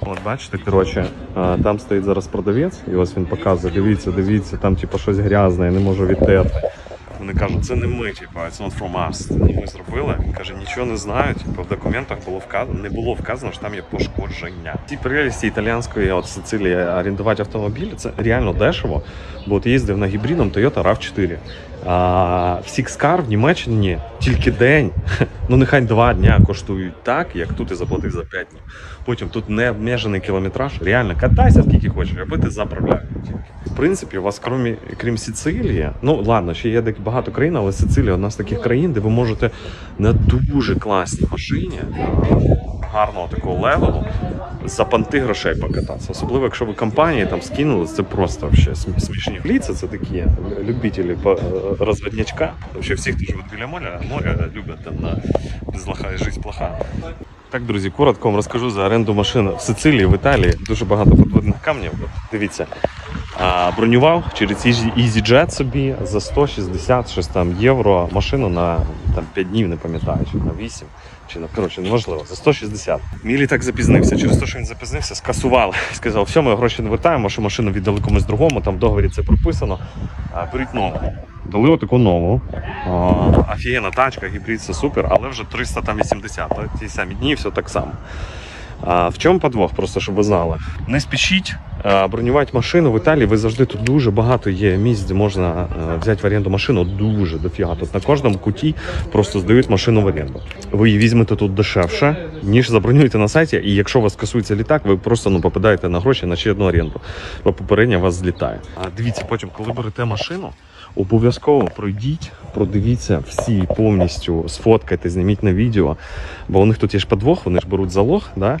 От бачите, коротше, там стоїть зараз продавець, і ось він показує, дивіться, дивіться, там типу щось грязне, я не можу відтерти. Вони кажуть, це не ми, типу, it's not from us. Це ми зробили. Він каже, нічого не знаю. Типу, в документах було вказано, не було вказано, що там є пошкодження. Ці прелісті італіянської от Сицилії орендувати автомобіль це реально дешево. Бо от їздив на гібридом Toyota RAV4. А в Sixcar в Німеччині тільки день, ну нехай два дня коштують так, як тут і заплатив за 5 днів. Потім тут не обмежений кілометраж. Реально катайся скільки хочеш, аби ти заправляв. В принципі, у вас крім, крім Сицилії, ну ладно, ще є багато країн, але Сицилія одна з таких країн, де ви можете на дуже класній машині гарного такого левелу за панти грошей покататися. Особливо, якщо ви компанії там скинули, це просто вообще смішні. Ліце це такі любителі по- розводнячка. Вообще всі, хто живуть біля моря, моря люблять там на без лоха і життя плоха. Так, друзі, коротко вам розкажу за оренду машин в Сицилії, в Італії. Дуже багато подводних камнів. Дивіться. Бронював через Easy- EasyJet собі за 160 щось там євро машину на там, 5 днів, не пам'ятаю, чи на 8, чи на коротше, неважливо, за 160. Мілі так запізнився. Через те, що він запізнився, скасували. Сказав, все, ми гроші не вертаємо, що машину віддали комусь другому, там в договорі це прописано. Беріть нову. Дали отаку нову. Офігенна тачка, гібрид, це супер, але вже 380. та Ті самі дні, все так само. А, в чому подвох, просто щоб ви знали. Не спішіть бронювати машину в Італії. Ви завжди тут дуже багато є місць, де можна взяти в оренду машину. Дуже дофіга. Тут на кожному куті просто здають машину в оренду. Ви її візьмете тут дешевше, ніж забронюєте на сайті. І якщо у вас касується літак, ви просто ну попадаєте на гроші на ще одну оренду, бо попередня вас злітає. А дивіться, потім, коли берете машину. Обов'язково пройдіть, продивіться всі повністю, сфоткайте, зніміть на відео, бо у них тут є ж подвох, вони ж беруть залог. Да?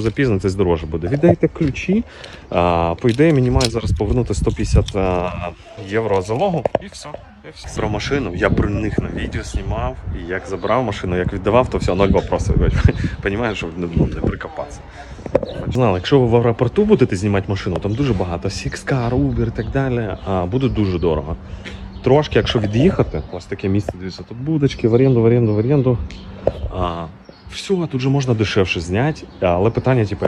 запізнитесь, дороже буде. Віддайте ключі. А, По ідеї, мені мають зараз повернути 150 а, євро залогу і все. І все. Про машину я про них на відео знімав, і як забрав машину, як віддавав, то все, ноль вопросів. Понімаєш, щоб не, ну, не прикопатися. Знали, якщо ви в аеропорту будете знімати машину, там дуже багато Sixcar, Uber і так далі, а, буде дуже дорого. Трошки, якщо від'їхати, ось таке місце, дивіться, тут будочки, в оренду, в оренду, в оренду. А, все, тут же можна дешевше зняти, але питання, типу,